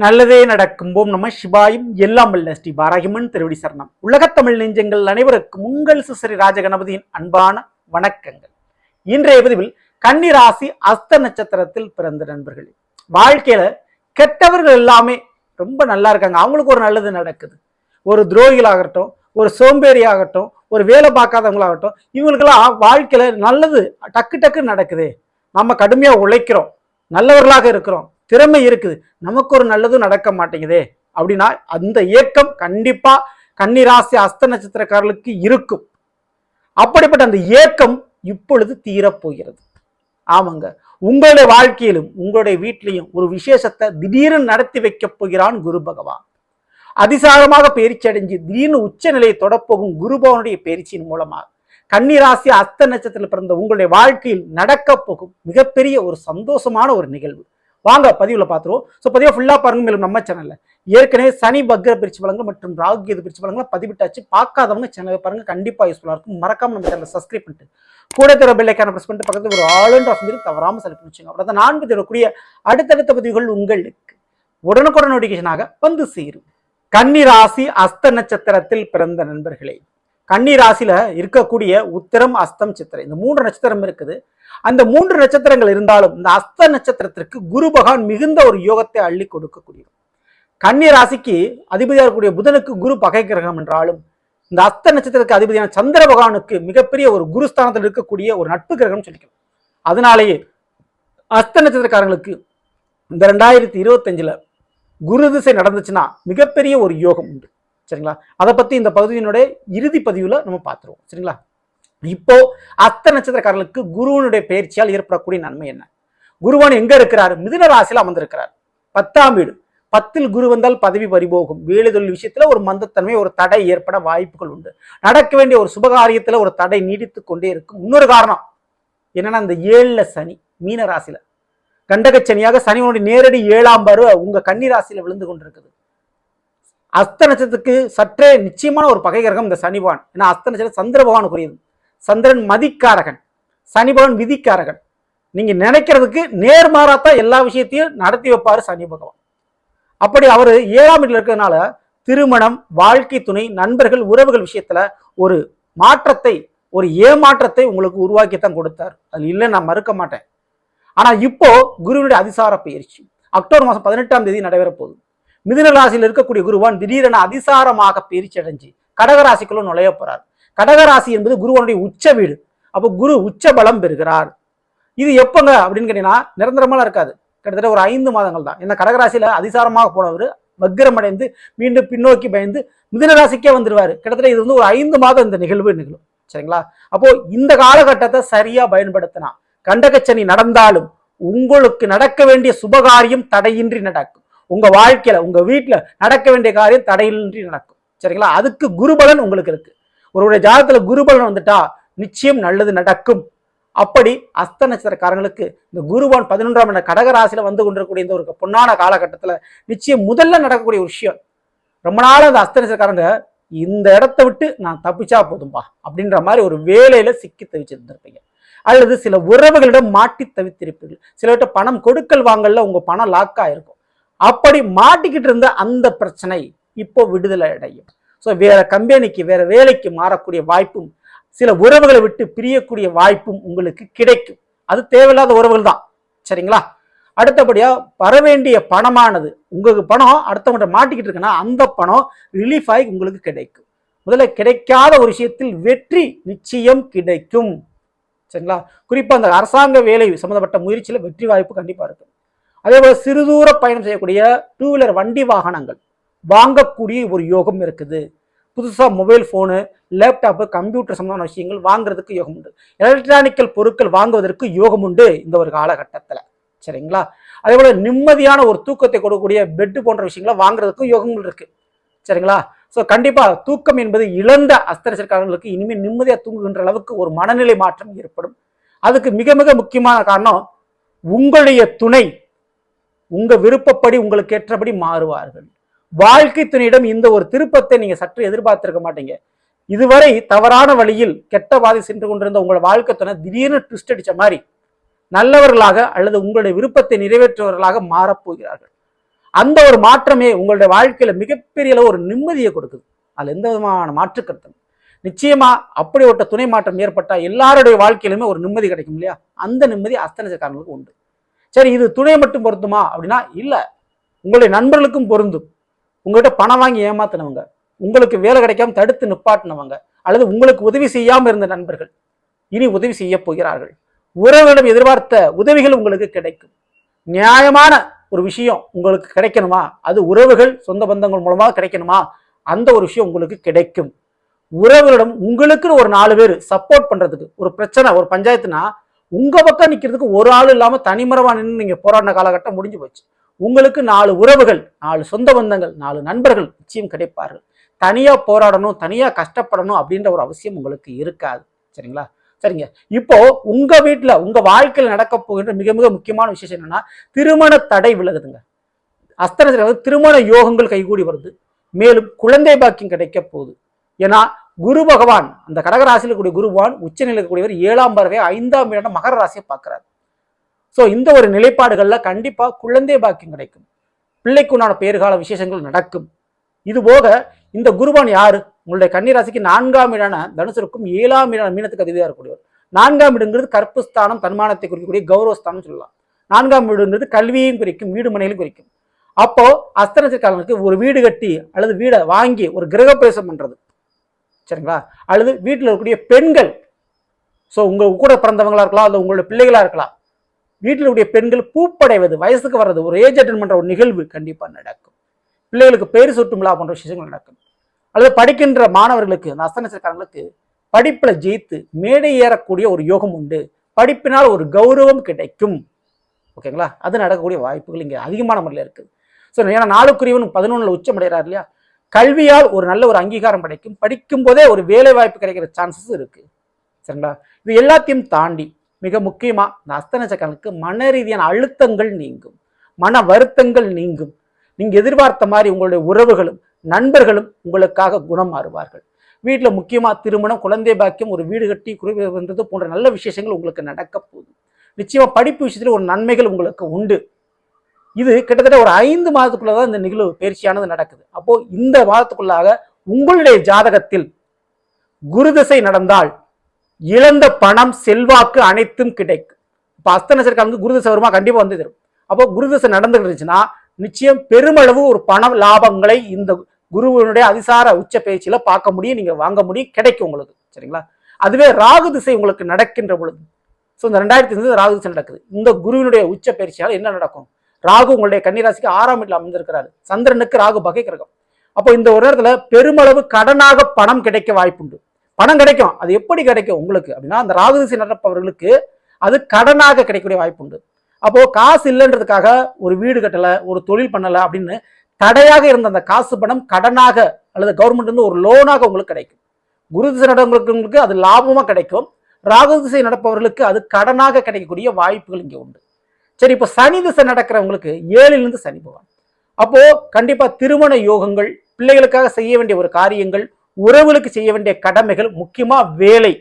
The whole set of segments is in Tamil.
நல்லதே நடக்கும். போம் நம்ம சிவாயும் எல்லாம் வல்ல ஸ்ரீ பாராகிமன் திருவடி சரணம். உலகத்தமிழ் நெஞ்சங்கள் அனைவருக்கும் உங்கள் சுசரி ராஜகணபதியின் அன்பான வணக்கங்கள். இன்றைய பதிவில் கன்னிராசி அஸ்த நட்சத்திரத்தில் பிறந்த நண்பர்களே. வாழ்க்கையில கெட்டவர்கள் எல்லாமே ரொம்ப நல்லா இருக்காங்க. அவங்களுக்கு ஒரு நல்லது நடக்குது. ஒரு துரோகிகளாகட்டும் ஒரு சோம்பேறி ஆகட்டும் ஒரு வேலை பார்க்காதவங்களாகட்டும் இவங்களுக்கெல்லாம் வாழ்க்கையில நல்லது டக்கு டக்கு நடக்குது. நம்ம கடுமையாக உழைக்கிறோம். நல்லவர்களாக இருக்கிறோம். திறமை இருக்குது. நமக்கு ஒரு நல்லதும் நடக்க மாட்டேங்குதே. அப்படின்னா அந்த ஏக்கம் கண்டிப்பா கன்னிராசி அஸ்த நட்சத்திரக்காரர்களுக்கு இருக்கும். அப்படிப்பட்ட அந்த ஏக்கம் இப்பொழுது தீரப்போகிறது. ஆமாங்க. உங்களுடைய வாழ்க்கையிலும் உங்களுடைய வீட்டிலையும் ஒரு விசேஷத்தை திடீர்னு நடத்தி வைக்கப் போகிறான் குரு பகவான். அதிசாரமாக பயிற்சி அடைஞ்சு திடீர்னு உச்ச நிலையை தொடப்போகும் குருபவனுடைய பயிற்சியின் மூலமாக கன்னிராசி அஸ்த நட்சத்திரத்தில் பிறந்த உங்களுடைய வாழ்க்கையில் நடக்கப் போகும் மிகப்பெரிய ஒரு சந்தோஷமான ஒரு நிகழ்வு. வாங்க பதிவில் பார்த்துருவோம் ஸோ பதிவை ஃபுல்லாக பாருங்க மேலும் நம்ம சேனலில் ஏற்கனவே சனி பக்ர பிரிச்சு பலங்கள் மற்றும் ராகுகேது பிரிச்சு பலங்களை பதிவிட்டாச்சு. பார்க்காதவங்க சேனலை பாருங்க கண்டிப்பாக யூஸ்ஃபுல்லாக இருக்கும். மறக்காம நம்ம சேனலை சப்ஸ்கிரைப் பண்ணிட்டு. கூட தர பெல்லைக்கான ப்ரெஸ் பண்ணிட்டு பக்கத்தில் ஒரு ஆல் அண்ட் ஆஃப் தவறாமல் செலக்ட் பண்ணிச்சுங்க அவ்வளோ நான்கு பதிவிடக்கூடிய அடுத்தடுத்த பதிவுகள் உங்களுக்கு உடனுக்குடன் நோட்டிஃபிகேஷனாக வந்து சேரும். கன்னி ராசி அஸ்த நட்சத்திரத்தில் பிறந்த நண்பர்களே கன்னி ராசியில் இருக்கக்கூடிய உத்திரம் அஸ்தம் சித்திரை. இந்த மூன்று நட்சத்திரம் இருக்குது. அந்த மூன்று நட்சத்திரங்கள் இருந்தாலும் இந்த அஸ்த நட்சத்திரத்திற்கு குரு பகவான் மிகுந்த ஒரு யோகத்தை அள்ளி கொடுக்கக்கூடிய கன்னி ராசிக்கு அதிபதியாக இருக்கக்கூடிய புதனுக்கு குரு பகை கிரகம் என்றாலும் இந்த அஸ்த நட்சத்திரத்துக்கு அதிபதியான சந்திர பகவானுக்கு மிகப்பெரிய ஒரு குருஸ்தானத்தில் இருக்கக்கூடிய ஒரு நட்பு கிரகம் சொல்லிக்கலாம். அதனாலேயே அஸ்த நட்சத்திரக்காரங்களுக்கு இந்த ரெண்டாயிரத்தி இருபத்தஞ்சில் குரு திசை நடந்துச்சுன்னா மிகப்பெரிய ஒரு யோகம் உண்டு. சரிங்களா? அதை பற்றி இந்த பகுதியினுடைய இறுதி பதிவில் நம்ம பார்த்துருவோம். சரிங்களா? இப்போ அஸ்த நட்சத்திரக்காரர்களுக்கு குருவனுடைய பயிற்சியால் ஏற்படக்கூடிய நன்மை என்ன? குருவான் எங்க இருக்கிறார்? மிதுன ராசியில் அமர்ந்திருக்கிறார். பத்தாம் வீடு. பத்தில் குரு வந்தால் பதவி பறிபோகும். வேலை தொழில் விஷயத்துல ஒரு மந்தத்தன்மை ஒரு தடை ஏற்பட வாய்ப்புகள் உண்டு. நடக்க வேண்டிய ஒரு சுபகாரியத்துல ஒரு தடை நீடித்து கொண்டே இருக்கும். இன்னொரு காரணம் என்னன்னா அந்த ஏழுல சனி மீன ராசியில. கண்டகச்சனியாக சனிவனுடைய நேரடி ஏழாம் பருவ உங்க கன்னி ராசியில விழுந்து கொண்டிருக்குது. அஸ்த நட்சத்திரத்துக்கு சற்றே நிச்சயமான ஒரு பகை கிரகம் இந்த சனி பகவான். ஏன்னா அஸ்த நட்சத்திரம் சந்திர பகவானுக்குரியது சந்திரன் மதிக்காரகன். சனி பகவான் விதிக்காரகன். நீங்கள் நினைக்கிறதுக்கு நேர்மாறாத்தான் எல்லா விஷயத்தையும் நடத்தி வைப்பார் சனி பகவான். அப்படி அவர் ஏழாம் வீட்டில் இருக்கிறதுனால திருமணம் வாழ்க்கை துணை நண்பர்கள் உறவுகள் விஷயத்துல ஒரு மாற்றத்தை ஒரு ஏமாற்றத்தை உங்களுக்கு உருவாக்கி தான் கொடுத்தார். அது இல்லை நான் மறுக்க மாட்டேன். ஆனால் இப்போ குருவினுடைய அதிசார பயிற்சி. அக்டோபர் மாதம் பதினெட்டாம் தேதி நடைபெற போகுது மிதுன ராசியில் இருக்கக்கூடிய குருவான் திடீரென அதிசாரமாக பயிற்சி அடைஞ்சு கடகராசிக்குள்ள நுழைய போறார். கடகராசி என்பது குருவனுடைய உச்ச வீடு. அப்போ குரு உச்ச பலம் பெறுகிறார். இது எப்போங்க அப்படின்னு கேட்டீங்கன்னா நிரந்தரமெல்லாம் இருக்காது. கிட்டத்தட்ட ஒரு ஐந்து மாதங்கள் தான். ஏன்னா கடகராசியில் அதிசாரமாக போனவர் வக்கிரம் அடைந்து மீண்டும் பின்னோக்கி பயந்து மிதுன வந்துடுவார் கிட்டத்தட்ட இது வந்து ஒரு ஐந்து மாதம் இந்த நிகழ்வு நிகழும். சரிங்களா? அப்போ இந்த காலகட்டத்தை சரியா பயன்படுத்தினா கண்டகச்சனி நடந்தாலும் உங்களுக்கு நடக்க வேண்டிய சுபகாரியம் தடையின்றி நடக்கும். உங்க வாழ்க்கையில உங்க வீட்டுல நடக்க வேண்டிய காரியம் தடையின்றி நடக்கும். சரிங்களா? அதுக்கு குருபலன் உங்களுக்கு இருக்கு. ஒருவருடைய ஜாதகத்துல குருபலன் வந்துட்டா நிச்சயம் நல்லது நடக்கும். அப்படி அஸ்த நட்சத்திரக்காரங்களுக்கு இந்த குருவான் பதினொன்றாம் என்ற கடகராசியில வந்து கொண்டிருக்கக்கூடிய இந்த ஒரு பொன்னான காலகட்டத்தில் நிச்சயம் முதல்ல நடக்கக்கூடிய ஒரு விஷயம். ரொம்ப நாள் அந்த அஸ்த நட்சத்திரக்காரங்க இந்த இடத்த விட்டு நான் தப்பிச்சா போதும்பா அப்படின்ற மாதிரி ஒரு வேலையில சிக்கி தவிச்சிருந்திருப்பீங்க. அல்லது சில உறவுகளிடம் மாட்டி தவித்திருப்பீர்கள். சிலர்கிட்ட பணம் கொடுக்கல் வாங்கல உங்க பணம் லாக் ஆயிருக்கும். அப்படி மாட்டிக்கிட்டு இருந்த அந்த பிரச்சனை இப்போ விடுதலை அடையும். ஸோ வேற கம்பெனிக்கு வேற வேலைக்கு மாறக்கூடிய வாய்ப்பும் சில உறவுகளை விட்டு பிரியக்கூடிய வாய்ப்பும் உங்களுக்கு கிடைக்கும். அது தேவையில்லாத உறவுகள் தான். சரிங்களா? அடுத்தபடியாக வரவேண்டிய பணமானது. உங்களுக்கு பணம் அடுத்தவங்க மாட்டிக்கிட்டு இருக்குன்னா அந்த பணம் ரிலீஃப் ஆகி உங்களுக்கு கிடைக்கும். முதல்ல கிடைக்காத ஒரு விஷயத்தில் வெற்றி நிச்சயம் கிடைக்கும். சரிங்களா? குறிப்பாக அந்த அரசாங்க வேலை சம்மந்தப்பட்ட முயற்சியில் வெற்றி வாய்ப்பு கண்டிப்பாக இருக்கும். அதே போல சிறுதூர பயணம் செய்யக்கூடிய டூ வீலர் வண்டி வாகனங்கள் வாங்கக்கூடிய ஒரு யோகம் இருக்குது. புதுசாக மொபைல் ஃபோனு லேப்டாப்பு கம்ப்யூட்டர் சம்பந்தமான விஷயங்கள் வாங்குறதுக்கு யோகம் உண்டு. எலக்ட்ரானிக்கல் பொருட்கள் வாங்குவதற்கு யோகம் உண்டு இந்த ஒரு காலகட்டத்தில். சரிங்களா? அதே போல் நிம்மதியான ஒரு தூக்கத்தை கொடுக்கக்கூடிய பெட்டு போன்ற விஷயங்களை வாங்குறதுக்கும் யோகங்கள் இருக்குது சரிங்களா? ஸோ கண்டிப்பாக தூக்கம் என்பது இழந்த அஸ்தரிசர்காரர்களுக்கு இனிமேல் நிம்மதியாக தூங்குகின்ற அளவுக்கு ஒரு மனநிலை மாற்றம் ஏற்படும். அதுக்கு மிக மிக முக்கியமான காரணம் உங்களுடைய துணை உங்க விருப்பப்படி உங்களுக்கு ஏற்றபடி மாறுவார்கள். வாழ்க்கை துணையிடம் இந்த ஒரு திருப்பத்தை நீங்க சற்று எதிர்பார்த்திருக்க மாட்டீங்க. இதுவரை தவறான வழியில் கெட்ட பாதை சென்று கொண்டிருந்த உங்கள் வாழ்க்கை துணை திடீர்னு ட்விஸ்ட் அடிச்ச மாதிரி நல்லவர்களாக அல்லது உங்களுடைய விருப்பத்தை நிறைவேற்றுவர்களாக மாறப்போகிறார்கள். அந்த ஒரு மாற்றமே உங்களுடைய வாழ்க்கையில மிகப்பெரிய அளவு ஒரு நிம்மதியை கொடுக்குது. அதுல எந்த விதமான மாற்று கருத்தும் நிச்சயமா அப்படி ஒரு துணை மாற்றம் ஏற்பட்டால் எல்லாருடைய வாழ்க்கையிலுமே ஒரு நிம்மதி கிடைக்கும் இல்லையா? அந்த நிம்மதி அஸ்தனச்சக்காரங்களுக்கு உண்டு. சரி இது துணை மட்டும் பொருந்துமா? அப்படின்னா இல்லை. உங்களுடைய நண்பர்களுக்கும் பொருந்தும். உங்கள்கிட்ட பணம் வாங்கி ஏமாத்தினவங்க உங்களுக்கு வேலை கிடைக்காம தடுத்து நிப்பாட்டினவங்க அல்லது உங்களுக்கு உதவி செய்யாமல் இருந்த நண்பர்கள் இனி உதவி செய்ய போகிறார்கள். உறவுகளிடம் எதிர்பார்த்த உதவிகள் உங்களுக்கு கிடைக்கும். நியாயமான ஒரு விஷயம் உங்களுக்கு கிடைக்கணுமா? அது உறவுகள் சொந்த பந்தங்கள் மூலமாக கிடைக்கணுமா? அந்த ஒரு விஷயம் உங்களுக்கு கிடைக்கும். உறவுகளிடம் உங்களுக்குன்னு ஒரு நாலு பேர் சப்போர்ட் பண்ணுறதுக்கு ஒரு பிரச்சனை ஒரு பஞ்சாயத்துனா உங்க பக்கம் நிக்கிறதுக்கு ஒரு ஆள் இல்லாம தனிமரவா நின்று நீங்க போராடின காலகட்டம் முடிஞ்சு போச்சு. உங்களுக்கு நாலு உறவுகள் நாலு சொந்த பந்தங்கள் நாலு நண்பர்கள் நிச்சயம் கிடைப்பார்கள். தனியா போராடணும் தனியா கஷ்டப்படணும் அப்படின்ற ஒரு அவசியம் உங்களுக்கு இருக்காது. சரிங்களா? சரிங்க. இப்போ உங்க வீட்டுல உங்க வாழ்க்கையில் நடக்க போகின்ற மிக மிக முக்கியமான விசேஷம் என்னன்னா திருமண தடை விலகுதுங்க. அஸ்தனத்தில் வந்து திருமண யோகங்கள் கைகூடி வருது. மேலும் குழந்தை பாக்கியம் கிடைக்க போகுது. ஏன்னா குரு பகவான் அந்த கடகராசியில் கூடிய குரு பகவான் உச்சநிலை இருக்கக்கூடியவர் ஏழாம் பறவை ஐந்தாம் இடம் மகர ராசியை பார்க்குறாரு. ஸோ இந்த ஒரு நிலைப்பாடுகளில் கண்டிப்பாக குழந்தை பாக்கியம் கிடைக்கும். பிள்ளைக்கு உண்டான பேறுகால விசேஷங்கள் நடக்கும். இது போக இந்த குருவான் யார்? உங்களுடைய கன்னிராசிக்கு நான்காம் இடான தனுசருக்கும் ஏழாம் இடான மீனத்துக்கு அதிபதியாக இருக்கக்கூடியவர். நான்காம் இடங்கிறது கற்புஸ்தானம் தன்மானத்தை குறிக்கக்கூடிய கௌரவஸ்தானம் சொல்லலாம். நான்காம் வீடுங்கிறது கல்வியையும் குறிக்கும் வீடு மனைகளையும் குறிக்கும். அப்போ அஸ்தனத்திற்காரங்களுக்கு ஒரு வீடு கட்டி அல்லது வீடை வாங்கி ஒரு கிரகப்பிரவேசம் பண்றது. சரிங்களா? அல்லது வீட்டில் இருக்கக்கூடிய பெண்கள் ஸோ உங்கள் கூட பிறந்தவங்களாக இருக்கலாம் அல்லது உங்களோட பிள்ளைகளாக இருக்கலாம் வீட்டில் இருக்கக்கூடிய பெண்கள் பூப்படைவது வயசுக்கு வர்றது ஒரு ஏஜ் அட்டன் பண்ணுற ஒரு நிகழ்வு கண்டிப்பாக நடக்கும். பிள்ளைகளுக்கு பேர் சுட்டும்லா போன்ற விஷயங்கள் நடக்கும். அல்லது படிக்கின்ற மாணவர்களுக்கு அந்த அஸ்தனத்திற்காரங்களுக்கு படிப்பில் ஜெயித்து மேடை ஏறக்கூடிய ஒரு யோகம் உண்டு. படிப்பினால் ஒரு கௌரவம் கிடைக்கும். ஓகேங்களா? அது நடக்கக்கூடிய வாய்ப்புகள் இங்கே அதிகமான முறையில் இருக்குது. ஸோ ஏன்னா நாளுக்குரியவன் பதினொன்றில் உச்சமடைகிறார் இல்லையா? கல்வியால் ஒரு நல்ல ஒரு அங்கீகாரம் கிடைக்கும். படிக்கும் போதே ஒரு வேலை வாய்ப்பு கிடைக்கிற சான்சஸ் இருக்கு. சரிங்களா? இது எல்லாத்தையும் தாண்டி மிக முக்கியமா இந்த அஸ்தனச்சக்கரனுக்கு மன ரீதியான அழுத்தங்கள் நீங்கும். மன வருத்தங்கள் நீங்கும். நீங்க எதிர்பார்த்த மாதிரி உங்களுடைய உறவுகளும் நண்பர்களும் உங்களுக்காக குணம் மாறுவார்கள் வீட்டில் முக்கியமாக திருமணம் குழந்தை பாக்கியம் ஒரு வீடு கட்டி குறைவது போன்ற நல்ல விசேஷங்கள் உங்களுக்கு நடக்க போகுது. நிச்சயமாக படிப்பு விஷயத்தில் ஒரு நன்மைகள் உங்களுக்கு உண்டு. இது கிட்டத்தட்ட ஒரு ஐந்து மாதத்துக்குள்ள தான் இந்த நிகழ்வு பயிற்சியானது நடக்குது. அப்போ இந்த மாதத்துக்குள்ளாக உங்களுடைய ஜாதகத்தில் குரு திசை நடந்தால் இழந்த பணம் செல்வாக்கு அனைத்தும் கிடைக்கும் இப்போ அஸ்தனசருக்கு குருதிசை வருமா? கண்டிப்பாக வந்து தரும். அப்போ குருதிசை நடந்துட்டு இருந்துச்சுன்னா நிச்சயம் பெருமளவு ஒரு பண லாபங்களை இந்த குருவனுடைய அதிசார உச்ச பயிற்சியில பார்க்க முடியும் நீங்க வாங்க முடியும் கிடைக்கும் உங்களுக்கு. சரிங்களா? அதுவே ராகு திசை உங்களுக்கு நடக்கின்ற பொழுது. ஸோ இந்த ரெண்டாயிரத்தி இருபது ராகு திசை நடக்குது. இந்த குருவினுடைய உச்ச பயிற்சியால் என்ன நடக்கும்? ராகு உங்களுடைய கன்னிராசிக்கு ஆறாம் வீட்டில் அமைந்திருக்கிறாரு சந்திரனுக்கு ராகு பகை கிரகம். அப்போ இந்த ஒரு இடத்துல பெருமளவு கடனாக பணம் கிடைக்க வாய்ப்புண்டு. பணம் கிடைக்கும். அது எப்படி கிடைக்கும் உங்களுக்கு? அப்படின்னா அந்த ராகுதிசை நடப்பவர்களுக்கு அது கடனாக கிடைக்கக்கூடிய வாய்ப்புண்டு. அப்போ காசு இல்லைன்றதுக்காக ஒரு வீடு கட்டலை ஒரு தொழில் பண்ணலை அப்படின்னு தடையாக இருந்த அந்த காசு பணம் கடனாக அல்லது கவர்மெண்ட் இருந்து ஒரு லோனாக உங்களுக்கு கிடைக்கும். குரு திசை நடவங்களுக்கு அது லாபமாக கிடைக்கும். ராகு திசை நடப்பவர்களுக்கு அது கடனாக கிடைக்கக்கூடிய வாய்ப்புகள் இங்கே உண்டு. சரி இப்போ சனி திசை நடக்கிறவங்களுக்கு ஏழிலிருந்து சனி போவான் அப்போ கண்டிப்பா திருமண யோகங்கள் பிள்ளைகளுக்காக செய்ய வேண்டிய ஒரு காரியங்கள் உறவுகளுக்கு செய்ய வேண்டிய கடமைகள் முக்கியமா வேலை.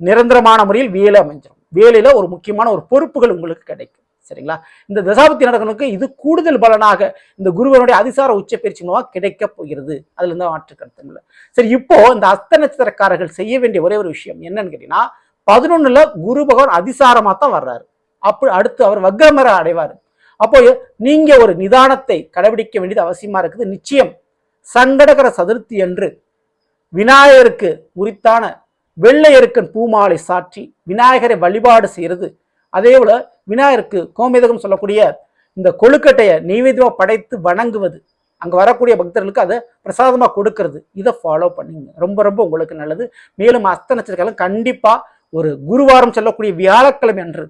நிரந்தரமான முறையில் வேலை அமைஞ்சிடும் வேலையில ஒரு முக்கியமான ஒரு பொறுப்புகள் உங்களுக்கு கிடைக்கும். சரிங்களா? இந்த தசாபத்தி நடக்கணுக்கு இது கூடுதல் பலனாக இந்த குருவனுடைய அதிசார உச்ச பயிற்சி மூலமாக கிடைக்க போகிறது. அதுல இருந்து மாற்று கருத்து இல்லை சரி இப்போ இந்த அஸ்த நட்சத்திரக்காரர்கள் செய்ய வேண்டிய ஒரே ஒரு விஷயம் என்னன்னு கேட்டீங்கன்னா பதினொன்னுல குரு பகவான் அதிசாரமா தான் வர்றாரு. அப்படி அடுத்து அவர் வக்ரமர அடைவார். அப்போ நீங்க ஒரு நிதானத்தை கடைபிடிக்க வேண்டியது அவசியமா இருக்குது. நிச்சயம் சங்கடகர சதுர்த்தி என்று விநாயகருக்கு உரித்தான வெள்ளையருக்கன் பூமாலை சாற்றி விநாயகரை வழிபாடு செய்கிறது. அதே போல விநாயகருக்கு கோமேதகம் சொல்லக்கூடிய இந்த கொழுக்கட்டையை நெய்வேத்தியமாக படைத்து வணங்குவது அங்கே வரக்கூடிய பக்தர்களுக்கு அதை பிரசாதமாக கொடுக்கறது இதை ஃபாலோ பண்ணிங்க. ரொம்ப ரொம்ப உங்களுக்கு நல்லது. மேலும் அஸ்த நட்சத்திரக்காலம் கண்டிப்பாக ஒரு குருவாரம் சொல்லக்கூடிய வியாழக்கிழமை அன்று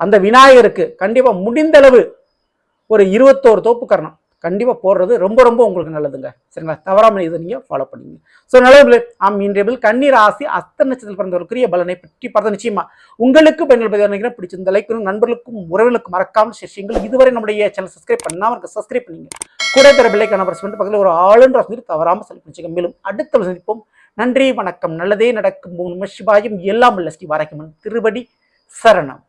அந்த விநாயகருக்கு கண்டிப்பாக முடிந்தளவு ஒரு இருபத்தோரு தோப்பு கரணம் கண்டிப்பாக போடுறது ரொம்ப ரொம்ப உங்களுக்கு நல்லதுங்க. சரிங்களா? தவறாமல் இதை நீங்கள் ஃபாலோ பண்ணுங்க ஸோ நல்லது ஆம் இன்றைய கண்ணீர் ஆசி அஸ்த நட்சத்திரத்தில் பிறந்தவருக்குரிய பலனை பற்றி பார்த்த நிச்சயமா உங்களுக்கு பெண்கள் பற்றி நினைக்கிறேன். பிடிச்சிருந்த லைக்கும் நண்பர்களுக்கும் உறவுகளுக்கும் மறக்காமல் சிஷியங்கள் இதுவரை நம்முடைய சேனல் சப்ஸ்கிரைப் பண்ணாமல் இருக்க சப்ஸ்கிரைப் பண்ணுங்க கூட தர பிள்ளைக்கான பிரஸ் பண்ணிட்டு பக்கத்தில் ஒரு ஆளுன்ற வசதி தவறாமல் செலக்ட் பண்ணிச்சுங்க மேலும் அடுத்த சந்திப்போம். நன்றி வணக்கம். நல்லதே நடக்கும். நம சிவாயும். எல்லாம் உள்ள ஸ்ரீ வாராக்கியம்மன் திருவடி சரணம்.